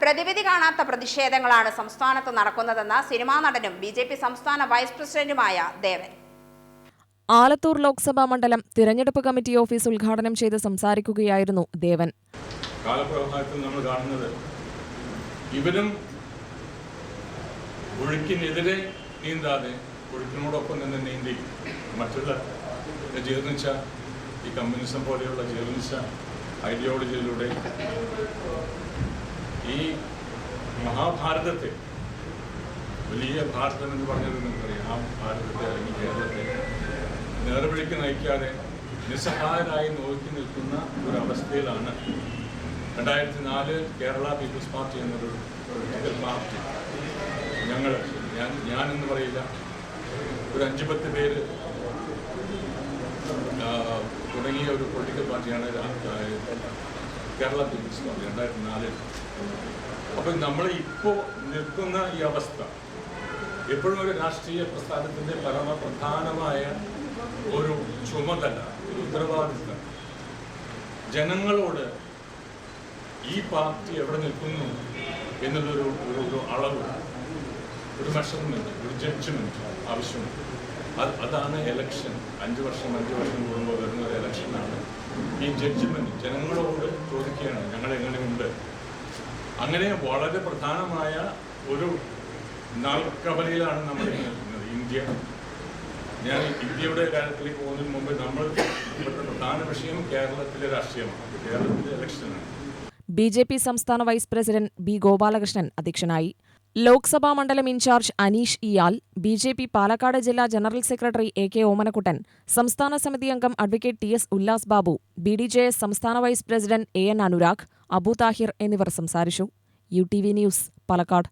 പ്രതിവിധി കാണാത്ത പ്രതിഷേധങ്ങളാണ് സംസ്ഥാനത്ത് നടക്കുന്നതെന്ന് സിനിമാ നടനും ബി ജെ പി സംസ്ഥാന വൈസ് പ്രസിഡന്റുമായ ദേവൻ. ആലത്തൂർ ലോക്സഭാ മണ്ഡലം തിരഞ്ഞെടുപ്പ് കമ്മിറ്റി ഓഫീസ് ഉദ്ഘാടനം ചെയ്ത് സംസാരിക്കുകയായിരുന്നു ദേവൻ. കാലപ്രവാഹത്തിൽ നമ്മൾ കാണുന്നത് ഇവരും ഒഴുക്കിനെതിരെ നീന്താതെ ഒഴുക്കിനോടൊപ്പം നിന്ന് നീന്തി മറ്റുള്ള ജീർണിച്ച ഈ കമ്മ്യൂണിസം പോലെയുള്ള ജീർണിച്ച ഐഡിയോളജിയിലൂടെ ഈ മഹാഭാരതത്തെ വലിയ ഭാരതം എന്ന് പറഞ്ഞത് നിങ്ങൾക്കറിയാം. ആ ഭാരതത്തെ അല്ലെങ്കിൽ കേരളത്തെ നേർവിളിക്ക് നയിക്കാതെ നിസ്സഹായരായി നോക്കി നിൽക്കുന്ന ഒരു അവസ്ഥയിലാണ് രണ്ടായിരത്തി നാല് കേരള പീപ്പിൾസ് പാർട്ടി എന്നൊരു പൊളിറ്റിക്കൽ പാർട്ടി. ഞങ്ങൾ ഞാൻ ഞാനെന്ന് പറയില്ല. ഒരു അഞ്ച് പത്ത് പേര് തുടങ്ങിയ ഒരു പൊളിറ്റിക്കൽ പാർട്ടിയാണ് കേരള പീപ്പിൾസ് പാർട്ടി രണ്ടായിരത്തി നാലിൽ അപ്പം നമ്മൾ ഇപ്പോൾ നിൽക്കുന്ന ഈ അവസ്ഥ എപ്പോഴും ഒരു രാഷ്ട്രീയ പ്രസ്ഥാനത്തിന്റെ പരമപ്രധാനമായ ഒരു ചുമതല ഒരു ഉത്തരവാദിത്തം. ജനങ്ങളോട് ഈ പാർട്ടി എവിടെ നിൽക്കുന്നു എന്നുള്ളൊരു ഒരു ഒരു അളവ് ഒരു മെഷർമെന്റ് ഒരു ജഡ്ജ്മെന്റ് ആവശ്യമുണ്ട്. അത് അതാണ് എലക്ഷൻ അഞ്ച് വർഷം അഞ്ച് വർഷം കൂടുമ്പോൾ വരുന്ന ഒരു എലക്ഷനാണ് ഈ ജഡ്ജ്മെന്റ് ജനങ്ങളോട് ചോദിക്കുകയാണ് ഞങ്ങൾ എങ്ങനെയുണ്ട്? അങ്ങനെ വളരെ പ്രധാനമായ ഒരു നൽകബലയിലാണ് നമ്മൾ നിൽക്കുന്നത് ഇന്ത്യ. ഞാൻ ഇന്ത്യയുടെ കാര്യത്തിലേക്ക് പോകുന്നതിന് മുമ്പ് നമ്മൾ ഇവിടുത്തെ പ്രധാന വിഷയം കേരളത്തിലെ രാഷ്ട്രീയമാണ് കേരളത്തിലെ ഇലക്ഷനാണ് ബി ജെ പി സംസ്ഥാന വൈസ് പ്രസിഡന്റ് ബി ഗോപാലകൃഷ്ണൻ അധ്യക്ഷനായി. ലോക്സഭാ മണ്ഡലം ഇൻചാർജ് അനീഷ് ഇയാൽ ബി ജെ പി പാലക്കാട് ജില്ലാ general secretary A K Omanakuttan സംസ്ഥാന സമിതി അംഗം advocate T S Ullas Babu B D J S സംസ്ഥാന vice president A N Anurag Abu Thahir എന്നിവർ സംസാരിച്ചു. U T V news Palakkad.